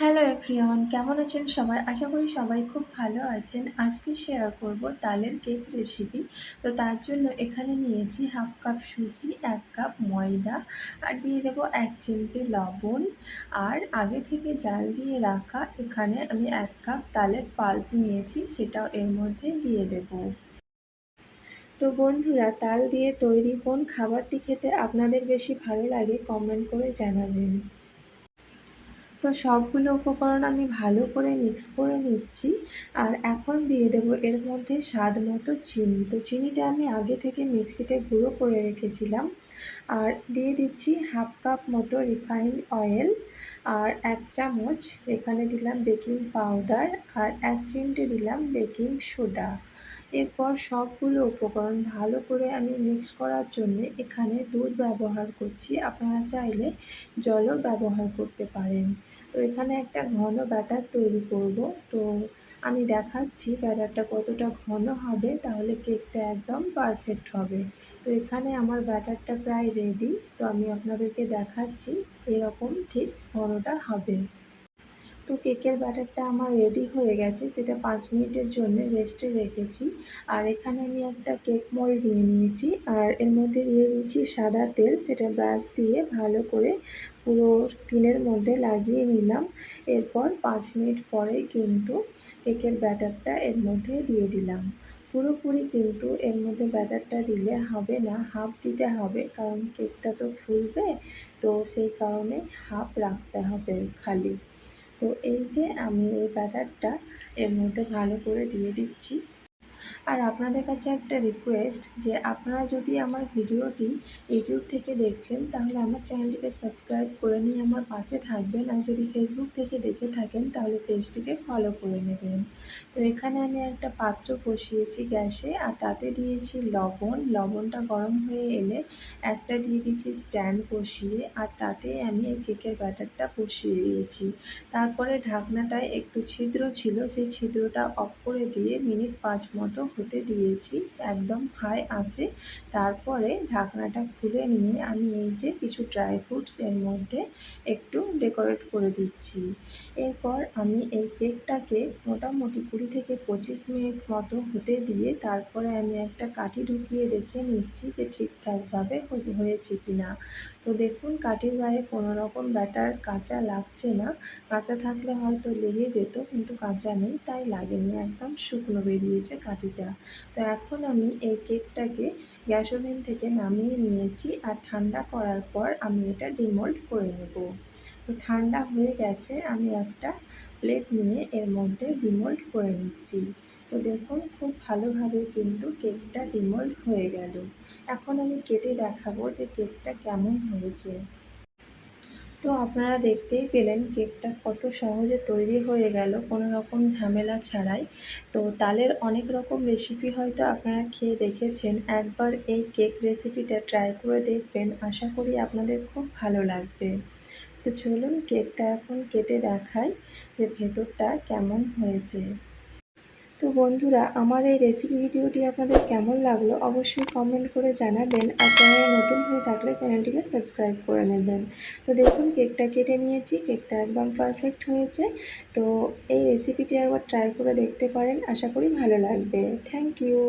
Hello everyone কেমন আছেন সবাই? আশা করি সবাই খুব ভালো আছেন। আজকে শেয়ার করব তালের কেক রেসিপি তো তার জন্য এখানে নিয়েছি হাফ কাপ সুজি, এক কাপ ময়দা, আর দিয়ে দেবো এক চিমটে লবণ। আর আগে থেকে জাল দিয়ে রাখা এখানে আমি এক কাপ তালের পাল্প নিয়েছি, সেটাও এর মধ্যে দিয়ে দেব। তো বন্ধুরা, তাল দিয়ে তৈরি কোন খাবারটি খেতে আপনাদের বেশি ভালো লাগে কমেন্ট করে জানাবেন। তো সবগুলো উপকরণ আমি ভালো করে মিক্স করে নিচ্ছি আর এখন দিয়ে দেবো এর মধ্যে স্বাদ মতো চিনি। তো চিনিটা আমি আগে থেকে মিক্সিতে গুঁড়ো করে রেখেছিলাম। আর দিয়ে দিচ্ছি হাফ কাপ মতো রিফাইন্ড অয়েল আর এক চামচ এখানে দিলাম বেকিং পাউডার আর এক চিমটে দিলাম বেকিং সোডা এরপর সবগুলো উপকরণ ভালো করে আমি মিক্স করার জন্য এখানে দুধ ব্যবহার করছি। আপনারা চাইলে জলও ব্যবহার করতে পারেন। তো এখানে একটা ঘন ব্যাটার তৈরি করব। তো আমি দেখাচ্ছি ব্যাটারটা কতটা ঘন হবে, তাহলে কেকটা একদম পারফেক্ট হবে। তো এখানে আমার ব্যাটারটা প্রায় রেডি তো আমি আপনাদেরকে দেখাচ্ছি এরকম ঠিক ঘনটা হবে। তো কেকের ব্যাটারটা আমার রেডি হয়ে গেছে, সেটা পাঁচ মিনিটের জন্য রেস্টে রেখেছি। আর এখানে আমি একটা কেক মোল্ড নিয়ে নিয়েছি, আর এর মধ্যে দিয়ে দিয়েছি সাদা তেল, সেটা ব্রাশ দিয়ে ভালো করে পুরো টিনের মধ্যে লাগিয়ে নিলাম। এরপর পাঁচ মিনিট পরে কিন্তু কেকের ব্যাটারটা এর মধ্যে দিয়ে দিলাম। পুরোপুরি কিন্তু এর মধ্যে ব্যাটারটা দিলে হবে না হাফ দিতে হবে, কারণ কেকটা তো ফুলবে, তো সেই কারণে হাফ রাখতে হবে খালি। তো এই যে আমি এই ব্যাটারটা এর মধ্যে ভালো করে দিয়ে দিচ্ছি। আর আপনাদের কাছে একটা রিকোয়েস্ট যে আপনারা যদি আমার ভিডিওটি ইউটিউব থেকে দেখছেন, তাহলে আমার চ্যানেলটিকে সাবস্ক্রাইব করে নিয়ে আমার পাশে থাকবেন। আর যদি ফেসবুক থেকে দেখে থাকেন, তাহলে পেজটিকে ফলো করে নেবেন। তো এখানে আমি একটা পাত্র বসিয়েছি গ্যাসে, আর তাতে দিয়েছি লবণ। লবণটা গরম হয়ে এলে একটা দিয়ে দিয়েছি স্ট্যান্ড বসিয়ে, আর তাতে আমি এই কেকের ব্যাটারটা বসিয়ে দিয়েছি। তারপরে ঢাকনাটায় একটু ছিদ্র ছিল, সেই ছিদ্রটা অফ করে দিয়ে মিনিট পাঁচ মতো হতে দিয়েছি, একদম হাই আছে। তারপরে ঢাকনাটা খুলে নিয়ে আমি এই যে কিছু ড্রাই ফ্রুটস এর মধ্যে একটু ডেকোরেট করে দিচ্ছি। এরপর আমি এই কেকটাকে মোটামুটি কুড়ি থেকে পঁচিশ মিনিট মতো হতে দিয়ে তারপরে আমি একটা কাঠি ঢুকিয়ে দেখে নিচ্ছি যে ঠিকঠাকভাবে হয়েছে কিনা। তো দেখুন, কাঠির গায়ে কোনো রকম ব্যাটার কাঁচা লাগছে না। কাঁচা থাকলে হয়তো লেগে যেত, কিন্তু কাঁচা নেই, তাই লাগেনি। একদম শুকনো বেরিয়েছে কাঠিটা। তো এখন আমি এই কেকটাকে গ্যাস ওভেন থেকে নামিয়ে নিয়েছি আর ঠান্ডা করার পর আমি এটা ডিমোল্ড করে নেব। তো ঠান্ডা হয়ে গেছে, আমি একটা প্লেট নিয়ে এর মধ্যে ডিমোল্ড করে নিচ্ছি। তো দেখুন, খুব ভালোভাবে কিন্তু কেকটা ডিমোল্ড হয়ে গেল। এখন আমি কেটে দেখাবো যে কেকটা কেমন হয়েছে। তো আপনারা দেখতেই পেলেন কেকটা কত সহজে তৈরি হয়ে গেল কোনো রকম ঝামেলা ছাড়াই। তো তালের অনেক রকম রেসিপি হয়তো আপনারা খেয়ে দেখেছেন। একবার এই কেক রেসিপিটা ট্রাই করে দেখবেন। আশা করি আপনাদের খুব ভালো লাগবে। তো চলুন কেকটা এখন কেটে দেখাই যে ভেতরটা কেমন হয়েছে। তো বন্ধুরা, আমার এই রেসিপি ভিডিওটি আপনাদের কেমন লাগল অবশ্যই কমেন্ট করে জানাবেন আর চ্যানেলে নতুন হয়ে থাকলে চ্যানেলটিকে সাবস্ক্রাইব করে নেবেন। তো দেখুন কেকটা কেটে নিয়েছি কেকটা একদম পারফেক্ট হয়েছে। তো এই রেসিপিটি একবার ট্রাই করে দেখতে পারেন, আশা করি ভালো লাগবে। Thank you